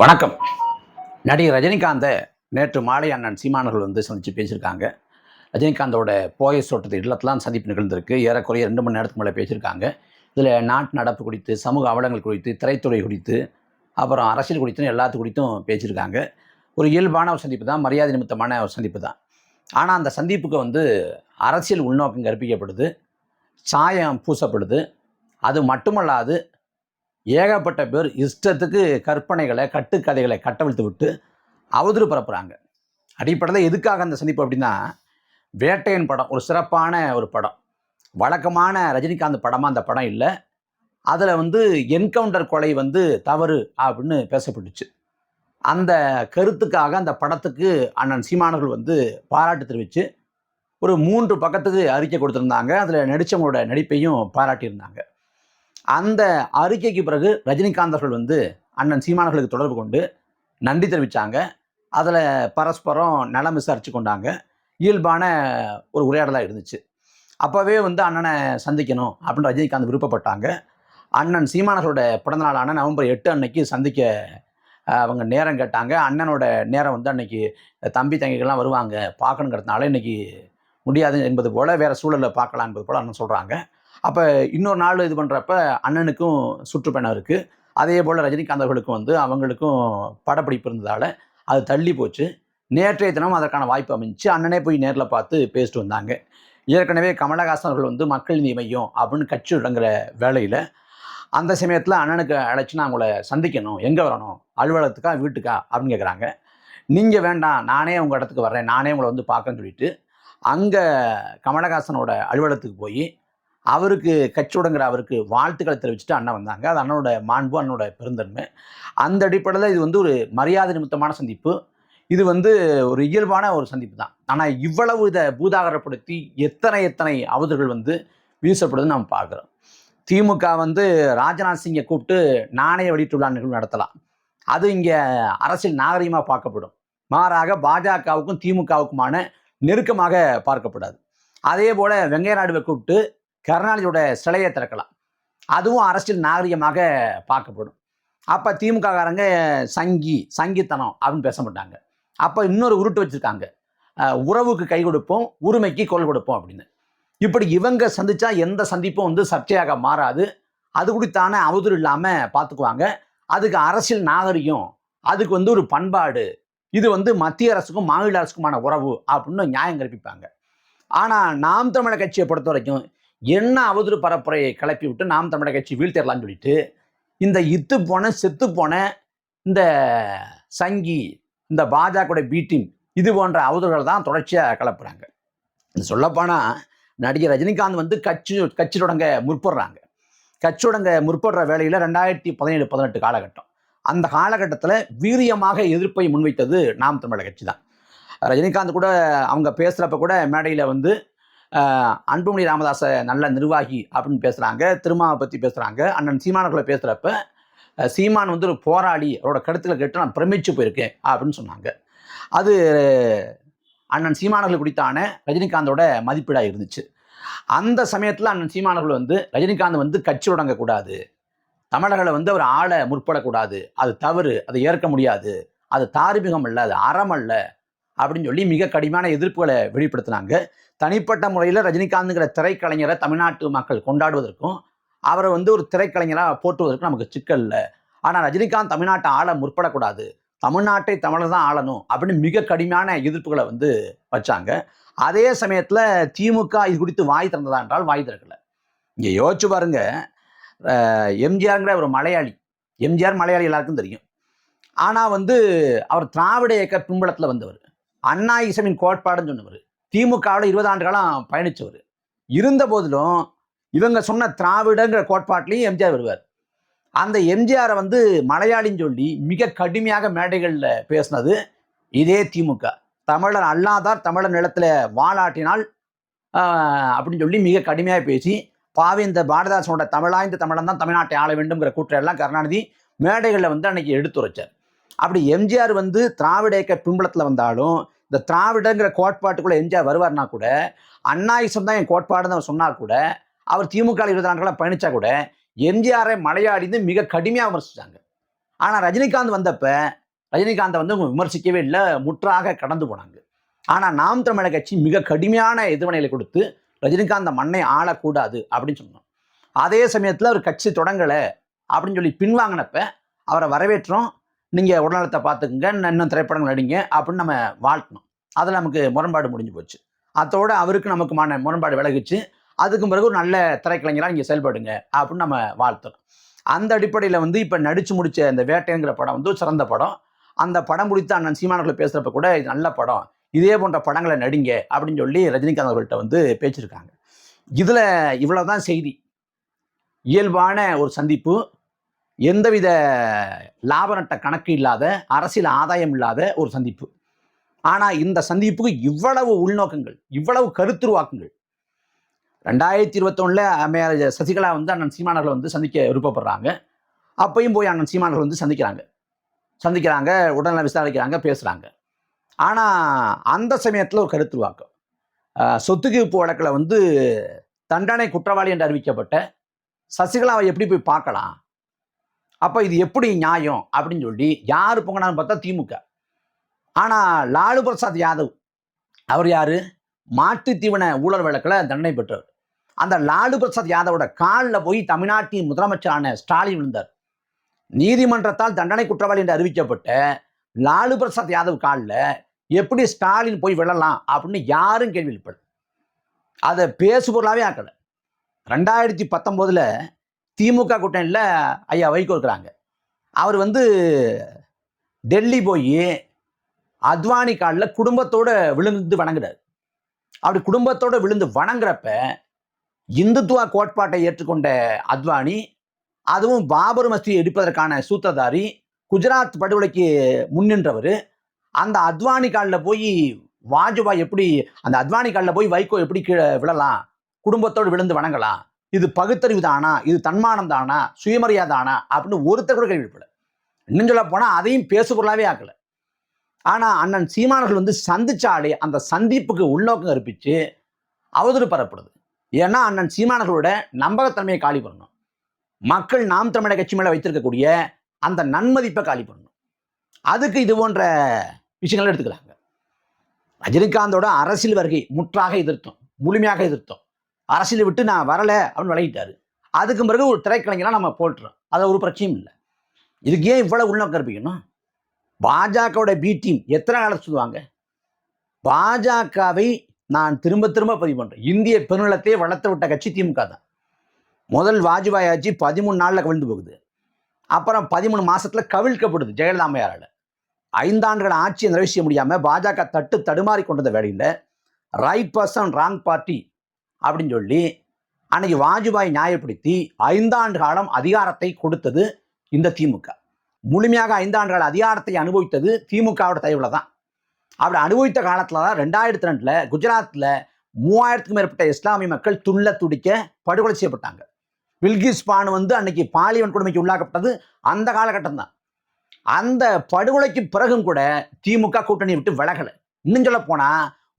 வணக்கம். நடிகர் ரஜினிகாந்தை நேற்று மாலை அண்ணன் சீமானர்கள் வந்து சந்தித்து பேசியிருக்காங்க. ரஜினிகாந்தோட போயஸ் தோட்டத்து இல்லத்தெல்லாம் சந்திப்பு நிகழ்ந்திருக்கு. ஏறக்குறைய ரெண்டு மணி நேரத்துக்கு மேலே பேசியிருக்காங்க. இதில் நாட்டு நடப்பு குறித்து சமூக அவலங்கள் குறித்து திரைத்துறை குறித்து அப்புறம் அரசியல் குறித்தும் எல்லாத்து குறித்தும் பேசியிருக்காங்க. ஒரு இயல்பான ஒரு சந்திப்பு தான் மரியாதை நிமித்தமான ஒரு சந்திப்பு தான். ஆனால் அந்த சந்திப்புக்கு வந்து அரசியல் உள்நோக்கம் கற்பிக்கப்படுது. சாயம் பூசப்படுது. அது மட்டுமல்லாது ஏகப்பட்ட பேர் இஷ்டத்துக்கு கற்பனைகளை கட்டுக்கதைகளை கட்டவிழ்த்து விட்டு அவதூறு பரப்புகிறாங்க அடிப்படையில் எதுக்காக அந்த சந்திப்பு அப்படின்னா வேட்டையன் படம் ஒரு சிறப்பான ஒரு படம். வழக்கமான ரஜினிகாந்த் படமாக அந்த படம் இல்லை. அதில் வந்து என்கவுண்டர் கொலை வந்து தவறு அப்படின்னு பேசப்பட்டுச்சு. அந்த கருத்துக்காக அந்த படத்துக்கு அண்ணன் சீமானர்கள் வந்து பாராட்டு தெரிவித்து ஒரு மூன்று பக்கத்துக்கு அறிக்கை கொடுத்துருந்தாங்க. அதில் நடித்தவங்களோட நடிப்பையும் பாராட்டியிருந்தாங்க. அந்த அறிக்கைக்கு பிறகு ரஜினிகாந்த் அவர்கள் வந்து அண்ணன் சீமானர்களுக்கு தொடர்பு கொண்டு நன்றி தெரிவித்தாங்க அதில் பரஸ்பரம் நலம் விசாரித்து கொண்டாங்க. இயல்பான ஒரு உரையாடலாக இருந்துச்சு. அப்போவே வந்து அண்ணனை சந்திக்கணும் அப்படின்னு ரஜினிகாந்த் விருப்பப்பட்டாங்க. அண்ணன் சீமானர்களோட பிறந்தநாளான நவம்பர் எட்டு அன்னைக்கு சந்திக்க அவங்க நேரம் கேட்டாங்க. அண்ணனோட நேரம் வந்து அன்னைக்கு தம்பி தங்கைகள்லாம் வருவாங்க. பார்க்கணுங்கிறதுனால இன்னைக்கு முடியாது என்பது போல் வேறு சூழலில் பார்க்கலாம் என்பது போல் அண்ணன் சொல்கிறாங்க அப்போ இன்னொரு நாள் இது பண்ணுறப்ப அண்ணனுக்கும் சுற்றுப்பயணம் இருக்குது அதே போல் ரஜினிகாந்த் அவர்களுக்கும் வந்து அவங்களுக்கும் படப்பிடிப்பு இருந்ததால் அது தள்ளி போச்சு. நேற்றைய தினம் அதற்கான வாய்ப்பு அமைஞ்சு அண்ணனே போய் நேரில் பார்த்து பேசிட்டு வந்தாங்க. ஏற்கனவே கமலஹாசன் அவர்கள் வந்து மக்கள் நீதி மையம் அப்படின்னு கட்சி தொடங்குற வேலையில் அந்த சமயத்தில் அண்ணனுக்கு அழைச்சி நான் உங்களை சந்திக்கணும். எங்கே வரணும்? அலுவலகத்துக்கா? வீட்டுக்கா? அப்படின்னு கேட்குறாங்க நீங்கள் வேண்டாம். நானே உங்கள் இடத்துக்கு வர்றேன். நானே உங்களை வந்து பார்க்கன்னு சொல்லிட்டு அங்கே கமலஹாசனோட அலுவலகத்துக்கு போய் அவருக்கு கட்சியுடங்கிற அவருக்கு வாழ்த்துக்களை தெரிவிச்சுட்டு அண்ணன் வந்தாங்க. அது அண்ணனோட மாண்பு அண்ணனோட பெருந்தன்மை. அந்த அடிப்படையில் இது வந்து ஒரு மரியாதை நிமித்தமான சந்திப்பு. இது வந்து ஒரு இயல்பான ஒரு சந்திப்பு தான். ஆனால் இவ்வளவு இதை பூதாகரப்படுத்தி எத்தனை எத்தனை அவதர்கள் வந்து வீசப்படுதுன்னு நம்ம பார்க்குறோம். திமுக வந்து ராஜ்நாத் சிங்கை கூப்பிட்டு நாணய வெளியிட்டுள்ள நிகழ்வு நடத்தலாம். அது இங்கே அரசியல் நாகரிகமாக பார்க்கப்படும். மாறாக பாஜகவுக்கும் திமுகவுக்குமான நெருக்கமாக பார்க்கப்படாது. அதே போல் வெங்கைய நாயுடுவை கூப்பிட்டு கருணாநிதியோட சிலையை திறக்கலாம். அதுவும் அரசியல் நாகரிகமாக பார்க்கப்படும். அப்போ திமுககாரங்க சங்கி சங்கித்தனம் அப்படின்னு பேச மாட்டாங்க. அப்போ இன்னொரு உருட்டு வச்சுருக்காங்க. உறவுக்கு கை கொடுப்போம் உரிமைக்கு கொள் கொடுப்போம் அப்படின்னு. இப்படி இவங்க சந்திச்சா எந்த சந்திப்பும் வந்து சர்ச்சையாக மாறாது. அது குறித்தான அவதூறு இல்லாமல் பார்த்துக்குவாங்க அதுக்கு அரசியல் நாகரிகம் அதுக்கு வந்து ஒரு பண்பாடு இது வந்து மத்திய அரசுக்கும் மாநில அரசுக்குமான உறவு அப்படின்னு நியாயம் கற்பிப்பாங்க. ஆனால் நாம் தமிழக கட்சியை பொறுத்த வரைக்கும் என்ன அவதூறு பரப்புரையை கிளப்பி விட்டு நாம் தமிழக கட்சி வீழ்த்திடலாம்னு சொல்லிட்டு இந்த இத்து போன செத்து போன இந்த சங்கி இந்த பாஜக பி டீம் இது போன்ற அவதூறுகள் தான் தொடர்ச்சியாக கிளப்புறாங்க. சொல்லப்போனால் நடிகர் ரஜினிகாந்த் வந்து கட்சி கட்சி தொடங்க முற்படுறாங்க. கட்சி தொடங்க முற்படுற வேலையில் ரெண்டாயிரத்தி பதினேழு பதினெட்டு காலகட்டம். அந்த காலகட்டத்தில் வீரியமாக எதிர்ப்பை முன்வைத்தது நாம் தமிழக கட்சி தான். ரஜினிகாந்த் கூட அவங்க பேசுகிறப்ப கூட மேடையில் வந்து அன்புமணி ராமதாஸை நல்ல நிர்வாகி அப்படின்னு பேசுகிறாங்க திருமாவை பற்றி பேசுகிறாங்க அண்ணன் சீமானர்களை பேசுகிறப்ப சீமான் வந்து ஒரு போராளி அவரோட கருத்தில் கேட்டு நான் பிரமிச்சு போயிருக்கேன் அப்படின்னு சொன்னாங்க. அது அண்ணன் சீமானர்கள் குறித்தான ரஜினிகாந்தோட மதிப்பீடாக இருந்துச்சு. அந்த சமயத்தில் அண்ணன் சீமானர்கள் வந்து ரஜினிகாந்த் வந்து கட்சி தொடங்கக்கூடாது. தமிழர்களை வந்து அவர் ஆள முற்படக்கூடாது. அது தவறு அதை ஏற்க முடியாது. அது தார்மீகம் அல்ல அது அறம் அல்ல. அப்படின்னு சொல்லி மிக கடுமையான எதிர்ப்புகளை வெளிப்படுத்தினாங்க. தனிப்பட்ட முறையில் ரஜினிகாந்துங்கிற திரைக்கலைஞரை தமிழ்நாட்டு மக்கள் கொண்டாடுவதற்கும் அவரை வந்து ஒரு திரைக்கலைஞராக போற்றுவதற்கும் நமக்கு சிக்கல் இல்லை. ஆனால் ரஜினிகாந்த் தமிழ்நாட்டை ஆள முற்படக்கூடாது. தமிழ்நாட்டை தமிழர் தான் ஆளணும் அப்படின்னு மிக கடுமையான எதிர்ப்புகளை வந்து வச்சாங்க. அதே சமயத்தில் திமுக இது குறித்து வாய் திறந்ததா என்றால் வாய் திறக்கல. இங்கே யோசிச்சு பாருங்க. எம்ஜிஆருங்கிற ஒரு மலையாளி எம்ஜிஆர் மலையாளி எல்லாருக்கும் தெரியும். ஆனால் வந்து அவர் திராவிட இயக்க பின்பலத்தில் வந்தவர். அண்ணா இசமின் கோட்பாடுன்னு சொன்னவர். திமுகவில் இருபது ஆண்டு காலம் பயணித்தவர் இருந்த போதிலும் இவங்க சொன்ன திராவிடங்கிற கோட்பாட்டிலையும் எம்ஜிஆர் வருவார். அந்த எம்ஜிஆரை வந்து மலையாளின்னு சொல்லி மிக கடுமையாக மேடைகளில் பேசினது இதே திமுக. தமிழர் அல்லாதார் தமிழர் நிலத்தில் வாழாட்டினால் அப்படின்னு சொல்லி மிக கடுமையாக பேசி பாவி இந்த பாரதாசனோட தமிழாய்ந்த தமிழன் தான் தமிழ்நாட்டை ஆள வேண்டும்ங்கிற கூற்றையெல்லாம் கருணாநிதி மேடைகளில் வந்து அன்னைக்கு எடுத்துரைச்சார். அப்படி எம்ஜிஆர் வந்து திராவிட இயக்க பின்பலத்தில் வந்தாலும் இந்த திராவிடங்கிற கோட்பாட்டுக்குள்ளே எம்ஜிஆர் வருவார்னா கூட அண்ணாயிசம் தான் என் கோட்பாடுன்னு அவர் சொன்னால் கூட அவர் திமுக இருபது ஆண்டுகளாக பயணித்தா கூட எம்ஜிஆரை மலையாடிந்து மிக கடுமையாக விமர்சித்தாங்க ஆனால் ரஜினிகாந்த் வந்தப்போ ரஜினிகாந்தை வந்து விமர்சிக்கவே இல்லை முற்றாக கடந்து போனாங்க. ஆனால் நாம் தமிழக கட்சி மிக கடுமையான எதிர்வினைகளை கொடுத்து ரஜினிகாந்த் மண்ணை ஆளக்கூடாது அப்படின்னு சொன்னோம். அதே சமயத்தில் அவர் கட்சி தொடங்கலை அப்படின்னு சொல்லி பின்வாங்கினப்ப அவரை வரவேற்றோம். நீங்கள் உடல்நலத்தை பார்த்துக்குங்க இன்னும் திரைப்படங்கள் நடிங்க அப்படின்னு நம்ம வாழ்த்தணும் அதில் நமக்கு முரண்பாடு முடிஞ்சு போச்சு. அதோடு அவருக்கு நமக்குமான முரண்பாடு விலகிச்சு. அதுக்கு பிறகு ஒரு நல்ல திரைக்கலைஞராக நீங்கள் செயல்படுங்க அப்படின்னு நம்ம வாழ்த்தணும். அந்த அடிப்படையில் வந்து இப்போ நடித்து முடித்த இந்த வேட்டைங்கிற படம் வந்து ஒரு சிறந்த படம். அந்த படம் குறித்து அண்ணன் சீமானவர்கள் பேசுகிறப்ப கூட இது நல்ல படம். இதே போன்ற படங்களை நடிங்க அப்படின்னு சொல்லி ரஜினிகாந்த் அவர்கள்ட்ட வந்து பேச்சிருக்காங்க இதில் இவ்வளோ தான் செய்தி. இயல்பான ஒரு சந்திப்பு. எந்தவித லாப நட்ட கணக்கு இல்லாத அரசியல் ஆதாயம் இல்லாத ஒரு சந்திப்பு. ஆனால் இந்த சந்திப்புக்கு இவ்வளவு உள்நோக்கங்கள் இவ்வளவு கருத்துருவாக்கங்கள். ரெண்டாயிரத்தி இருபத்தொன்னில் அம்மையார் சசிகலா வந்து அண்ணன் சீமானர்களை வந்து சந்திக்க விருப்பப்படுறாங்க. அப்பையும் போய் அண்ணன் சீமானர்கள் வந்து சந்திக்கிறாங்க. சந்திக்கிறாங்க உடல்நல விசாரிக்கிறாங்க பேசுகிறாங்க ஆனால் அந்த சமயத்தில் ஒரு கருத்துருவாக்கம். சொத்து சொத்துக்குவிப்பு வழக்கில் வந்து தண்டனை குற்றவாளி என்று அறிவிக்கப்பட்ட சசிகலாவை எப்படி போய் பார்க்கலாம்? அப்போ இது எப்படி நியாயம் அப்படின்னு சொல்லி யார் பொங்கினான்னு பார்த்தா திமுக. ஆனால் லாலு பிரசாத் யாதவ். அவர் யார்? மாட்டுத்தீவன ஊழல் வழக்கில் தண்டனை பெற்றவர். அந்த லாலு பிரசாத் யாதவோட காலில் போய் தமிழ்நாட்டின் முதலமைச்சரான ஸ்டாலின் விழுந்தார். நீதிமன்றத்தால் தண்டனை குற்றவாளி என்று அறிவிக்கப்பட்ட லாலு பிரசாத் யாதவ் காலில் எப்படி ஸ்டாலின் போய் விழலாம் அப்படின்னு யாரும் கேள்வி எழுப்பல அதை பேசுபொருளாகவே ஆக்கலை. ரெண்டாயிரத்தி பத்தொம்போதில் திமுக கூட்டணியில் ஐயா வைகோ இருக்கிறாங்க. அவர் வந்து டெல்லி போய் அத்வானி காலில் குடும்பத்தோடு விழுந்து வணங்குறாரு. அப்படி குடும்பத்தோடு விழுந்து வணங்குறப்ப இந்துத்துவ கோட்பாட்டை ஏற்றுக்கொண்ட அத்வானி அதுவும் பாபர் மசூதியை எடுப்பதற்கான சூத்திரதாரி குஜராத் படுகொலைக்கு முன்னின்றவர் அந்த அத்வானி காலில் போய் வாஜ்பாய் எப்படி அந்த அத்வானி காலில் போய் வைகோ எப்படி கீழே விழலாம் குடும்பத்தோடு விழுந்து வணங்கலாம் இது பகுத்தறிவு தானா இது தன்மானம் தானா சுயமரியாதை தானா அப்படின்னு ஒருத்தர் கூட கேள்விப்பட இன்னும் சொல்ல போனால் அதையும் பேசுபொருளாவே ஆக்கல. ஆனால் அண்ணன் சீமானர்கள் வந்து சந்திச்சாலே அந்த சந்திப்புக்கு உள்நோக்கம் கற்பிச்சு அவதூறு பரப்படுது ஏன்னா அண்ணன் சீமானர்களோட நம்பகத்தன்மையை காலி பண்ணணும். மக்கள் நாம் தமிழக கட்சி மேலே வைத்திருக்கக்கூடிய அந்த நன்மதிப்பை காலி பண்ணணும். அதுக்கு இது போன்ற விஷயங்கள் எடுத்துக்கலாங்க. ரஜினிகாந்தோட அரசியல் வருகை முற்றாக எதிர்த்தோம். முழுமையாக எதிர்த்தோம். அரசியலை விட்டு நான் வரலை அப்படின்னு விளையிட்டாரு அதுக்கு பிறகு ஒரு திரைக்கலைஞராக நம்ம போட்டுறோம். அது ஒரு பிரச்சனையும் இல்லை. இதுக்கு ஏன் இவ்வளோ உள்ள கற்பிக்கணும்? பாஜகவோட பி டீம் எத்தனை காலம் சொல்லுவாங்க? பாஜகவை நான் திரும்ப திரும்ப பதிவு பண்ணுறேன் இந்திய பெருநிலத்தையே வளர்த்து விட்ட கட்சி திமுக தான். முதல் வாஜ்பாய் ஆட்சி பதிமூணு நாளில் கவிழ்ந்து போகுது. அப்புறம் பதிமூணு மாதத்தில் கவிழ்க்கப்படுது ஜெயலலிதா அம்மையாரால் ஐந்தாண்டுகள் ஆட்சியை நிறைவேற்ற முடியாமல் பாஜக தட்டு தடுமாறி கொண்டிருந்த வேலையில் ரைட் பர்சன் ராங் பார்ட்டி அப்படின்னு சொல்லி அன்னைக்கு வாஜ்பாய் நியாயப்படுத்தி ஐந்தாண்டு காலம் அதிகாரத்தை கொடுத்தது இந்த திமுக. முழுமையாக ஐந்தாண்டு கால அதிகாரத்தை அனுபவித்தது திமுகவோட தயவுல தான். அப்படி அனுபவித்த காலத்துல தான் ரெண்டாயிரத்தி ரெண்டுல குஜராத்தில் மூவாயிரத்துக்கும் மேற்பட்ட இஸ்லாமிய மக்கள் துள்ள துடிக்க படுகொலை செய்யப்பட்டாங்க. வில்கிஸ் பானு வந்து அன்னைக்கு பாலியல் கொடுமைக்கு உள்ளாக்கப்பட்டது அந்த காலகட்டம் தான். அந்த படுகொலைக்கு பிறகும் கூட திமுக கூட்டணி விட்டு விலகலை. இன்னும் சொல்ல போனா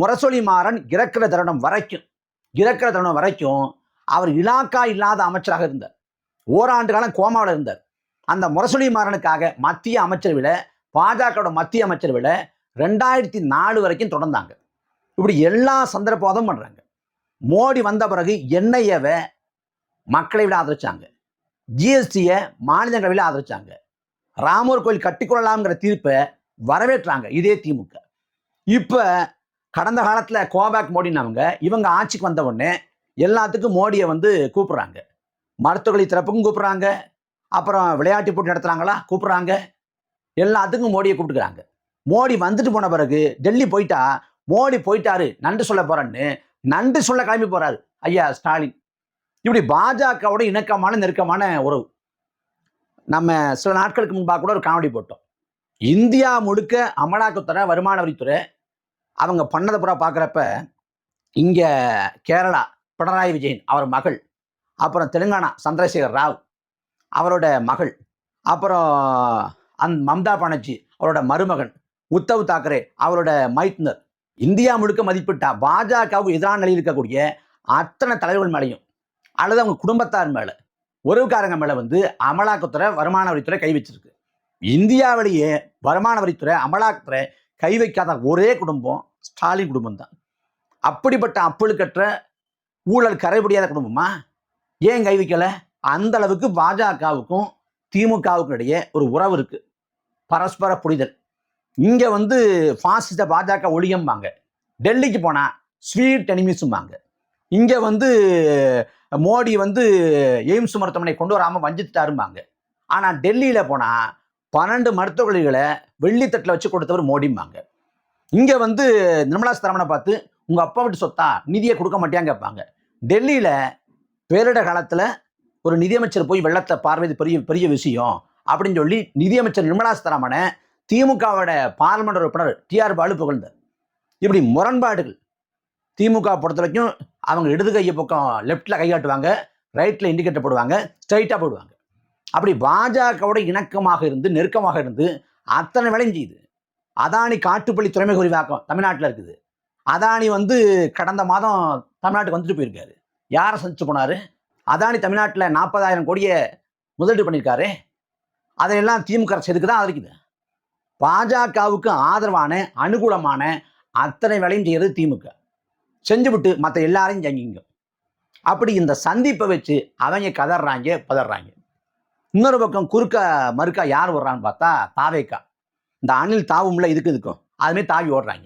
முரசொலி மாறன் இறக்கிற தருணம் வரைக்கும். இறக்கிற தருணம் வரைக்கும் அவர் இலாக்கா இல்லாத அமைச்சராக இருந்தார். ஓராண்டு காலம் கோமாவில் இருந்தார். அந்த முரசொலி மாறனுக்காக மத்திய அமைச்சரவையில் பாஜகவோட மத்திய அமைச்சரவையில் ரெண்டாயிரத்தி நாலு வரைக்கும் தொடர்ந்தாங்க. இப்படி எல்லா சந்தர்ப்பவாதம் பண்ணுறாங்க மோடி வந்த பிறகு என்ஐஏவை மக்களை விட ஆதரிச்சாங்க. ஜிஎஸ்டியை மாநிலங்களவையில் ஆதரிச்சாங்க. ராமர் கோயில் கட்டிக்கொள்ளலாம்ங்கிற தீர்ப்பை வரவேற்றாங்க இதே திமுக. இப்போ கடந்த காலத்தில் கோபேக் மோடினவங்க இவங்க ஆட்சிக்கு வந்த உடனே எல்லாத்துக்கும் மோடியை வந்து கூப்பிடுறாங்க. மருத்துவகளை திறப்புக்கும் கூப்பிடுறாங்க. அப்புறம் விளையாட்டு போட்டி நடத்துகிறாங்களா கூப்பிடுறாங்க. எல்லாத்துக்கும் மோடியை கூப்பிட்டுக்கிறாங்க. மோடி வந்துட்டு போன பிறகு டெல்லி போயிட்டா மோடி போயிட்டாரு நன்றி சொல்ல போறேன்னு நன்றி சொல்ல கிளம்பி போறாரு. ஐயா ஸ்டாலின். இப்படி பாஜகவோட இணக்கமான நெருக்கமான உறவு. நம்ம சில நாட்களுக்கு முன்பாக கூட ஒரு காமெடி போட்டோம். இந்தியா முழுக்க அமலாக்கத்துறை வருமான வரித்துறை அவங்க பண்ணதை பூரா பார்க்குறப்ப இங்கே கேரளா பினராயி விஜயன் அவர் மகள். அப்புறம் தெலுங்கானா சந்திரசேகர் ராவ் அவரோட மகள். அப்புறம் அந் மம்தா பானர்ஜி அவரோட மருமகன் உத்தவ் தாக்கரே அவரோட மைத்னர் இந்தியா முழுக்க மதிப்பிட்டா பாஜகவுக்கு எதிரான நிலையில் இருக்கக்கூடிய அத்தனை தலைவர்கள் மேலேயும் அல்லது அவங்க குடும்பத்தார் மேலே உறவுக்காரங்க மேலே வந்து அமலாக்கத்துறை வருமான வரித்துறை கை வச்சிருக்கு. இந்தியாவிலேயே வருமான வரித்துறை அமலாக்கத்துறை கை வைக்காத ஒரே குடும்பம் ஸ்டாலின் குடும்பம் தான். அப்படிப்பட்ட அப்பழுக்கற்ற ஊழல் கரைபடியாத குடும்பமா? ஏன் கை வைக்கலை? அந்த அளவுக்கு பாஜகவுக்கும் திமுகவுக்கும் இடையே ஒரு உறவு இருக்கு. பரஸ்பர புரிதல். இங்க வந்து பாசிச பாஜக ஒழியம்பாங்க டெல்லிக்கு போனா ஸ்வீட் எனிமிஸும்பாங்க. இங்க வந்து மோடி வந்து எய்ம்ஸ் மருத்துவமனை கொண்டு வராம வஞ்சித்தாரும்பாங்க ஆனா டெல்லியில போனா பன்னெண்டு மருத்துவமனைகளை வெள்ளித்தட்டில் வச்சு கொடுத்தவர் மோடிம்பாங்க. இங்க வந்து நிர்மலா சீதாராமனை பார்த்து உங்க அப்பா வீட்டு சொத்தா? நிதியை கொடுக்க மாட்டியான்னு கேட்பாங்க. டெல்லியில பேரிட காலத்துல ஒரு நிதியமைச்சர் போய் வெள்ளத்தை பார்வைது பெரிய பெரிய விஷயம். அப்படின்னு சொல்லி நிதியமைச்சர் நிர்மலா சீதாராமனை திமுகவோட பார்லிமெண்ட் உறுப்பினர் டிஆர் பாலு புகழ்ந்தார். இப்படி முரண்பாடுகள். திமுக பொறுத்த வரைக்கும் அவங்க இடது கையை பக்கம் லெஃப்டில் கையாட்டுவாங்க ரைட்டில் இண்டிகேட்டர் போடுவாங்க ஸ்ட்ரைட்டாக போடுவாங்க. அப்படி பாஜகவோட இணக்கமாக இருந்து நெருக்கமாக இருந்து அத்தனை வேலையும் செய்யுது அதானி காட்டுப்பள்ளி துறைமுக விரிவாக்கம் தமிழ்நாட்டில் இருக்குது. அதானி வந்து கடந்த மாதம் தமிழ்நாட்டுக்கு வந்துட்டு போயிருக்காரு. யாரை சந்திச்சு போனாரு? அதானி தமிழ்நாட்டில் நாற்பதாயிரம் கோடியை முதலீடு பண்ணியிருக்காரு. அதையெல்லாம் திமுக அரசு எதுக்கு தான் ஆதரிக்குது? பாஜகவுக்கு ஆதரவான அனுகூலமான அத்தனை வேலையும் செய்கிறது திமுக. செஞ்சுவிட்டு மற்ற எல்லாரையும் ஜங்கிங்க. அப்படி இந்த சந்திப்பை வச்சு அவங்க கதறாங்க பதறாங்க. இன்னொரு பக்கம் குறுக்க மறுக்கா யார் வர்றான்னு பார்த்தா தாவேக்கா. இந்த அணில் தாவும்ல இதுக்கு இதுக்கும் அதுமாரி தாவி ஓடுறாங்க.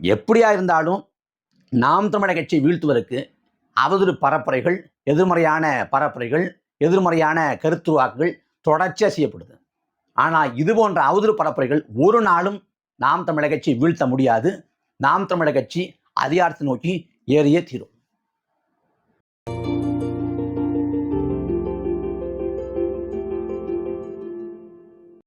எப்படியா இருந்தாலும் நாம் தமிழக கட்சியை வீழ்த்துவதற்கு அவதூறு பரப்புரைகள் எதிர்மறையான பரப்புரைகள் எதிர்மறையான கருத்துருவாக்குகள் தொடர்ச்சியாக செய்யப்படுது. ஆனால் இது போன்ற அவதூறு பரப்புரைகள் ஒரு நாளும் நாம் தமிழக கட்சியை வீழ்த்த முடியாது. நாம் தமிழக கட்சி அதிகாரத்தை நோக்கி ஏறியே தீரும்.